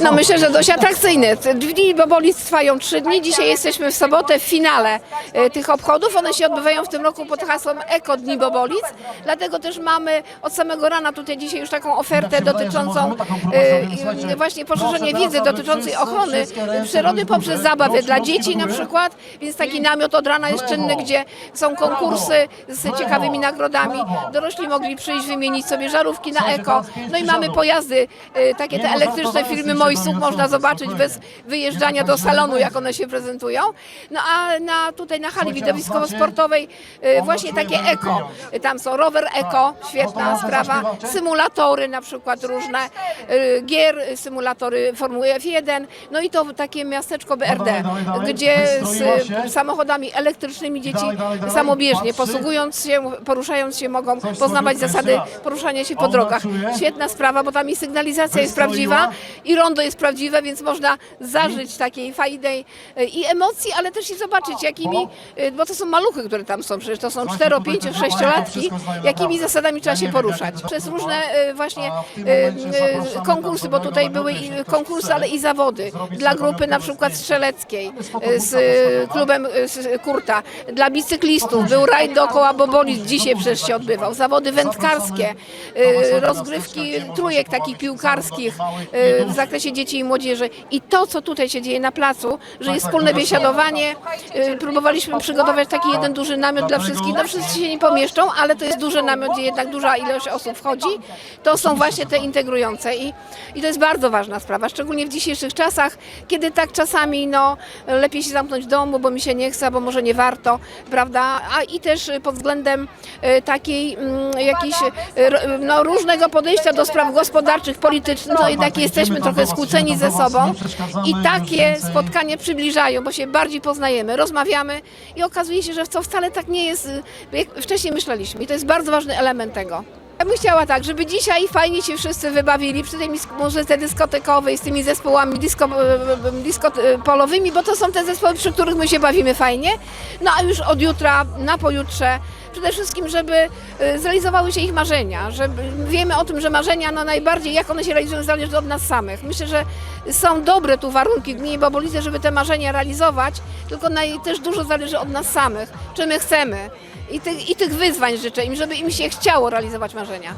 No myślę, że dość atrakcyjny. Dni Bobolic trwają trzy dni. Dzisiaj jesteśmy w sobotę w finale e, tych obchodów. One się odbywają w tym roku pod hasłem Eko Dni Bobolic. Dlatego też mamy od samego rana tutaj dzisiaj już taką ofertę dotyczącą e, właśnie poszerzenia wiedzy dotyczącej ochrony przyrody poprzez zabawy dla dzieci na przykład. Więc taki namiot od rana jest czynny, gdzie są konkursy z ciekawymi nagrodami. Dorośli mogli przyjść, wymienić sobie żarówki na eko. No i mamy pojazdy, e, takie te elektryczne filmy Mojsów można zobaczyć bez wyjeżdżania do salonu, jak one się prezentują. No a na, tutaj na hali widowiskowo-sportowej e, właśnie takie eko. Tam są rower eko, świetna sprawa, symulatory na przykład różne, e, gier, symulatory Formuły F1, no i to takie miasteczko BRD, gdzie z samochodami elektrycznymi dzieci samobieżnie, posługując się, poruszając się, mogą poznawać zasady poruszania się po drogach. Świetna sprawa, bo tam i sygnalizacja jest prawdziwa, i rondo jest prawdziwe, więc można zażyć takiej fajnej e, i emocji, ale też i zobaczyć, jakimi, e, bo to są maluchy, które tam są, przecież to są 4, 5, 6 latki, jakimi zasadami trzeba się poruszać. Przez różne e, właśnie konkursy, bo tutaj były i konkursy, ale i zawody. Dla grupy na przykład strzeleckiej z klubem Kurta, dla bicyklistów, był rajd dookoła Bobolic, dzisiaj przecież się odbywał, zawody wędkarskie, rozgrywki trójek takich piłkarskich zakresie dzieci i młodzieży. I to, co tutaj się dzieje na placu, że jest wspólne biesiadowanie, e, próbowaliśmy przygotować taki jeden duży namiot dla wszystkich, no wszyscy się nie pomieszczą, ale to jest duży namiot, gdzie jednak duża ilość osób wchodzi, to są właśnie te integrujące i, i to jest bardzo ważna sprawa, szczególnie w dzisiejszych czasach, kiedy tak czasami no, lepiej się zamknąć w domu, bo mi się nie chce, bo może nie warto, prawda, a i też pod względem e, takiej mm, jakiejś r- no, różnego podejścia do spraw gospodarczych, politycznych, no jednak jesteśmy trochę skłóceni ze sobą i takie spotkania przybliżają, bo się bardziej poznajemy, rozmawiamy i okazuje się, że to wcale tak nie jest, jak wcześniej myśleliśmy i to jest bardzo ważny element tego. Ja bym chciała tak, żeby dzisiaj fajnie się wszyscy wybawili przy tej muzyce dyskotekowej z tymi zespołami disco, disco polowymi, bo to są te zespoły, przy których my się bawimy fajnie. No a już od jutra na pojutrze przede wszystkim, żeby zrealizowały się ich marzenia, że wiemy o tym, że marzenia no najbardziej, jak one się realizują, zależy od nas samych. Myślę, że są dobre tu warunki w gminie Babolice, żeby te marzenia realizować, tylko naj, też dużo zależy od nas samych, czy my chcemy. I tych, I tych wyzwań życzę im, żeby im się chciało realizować marzenia.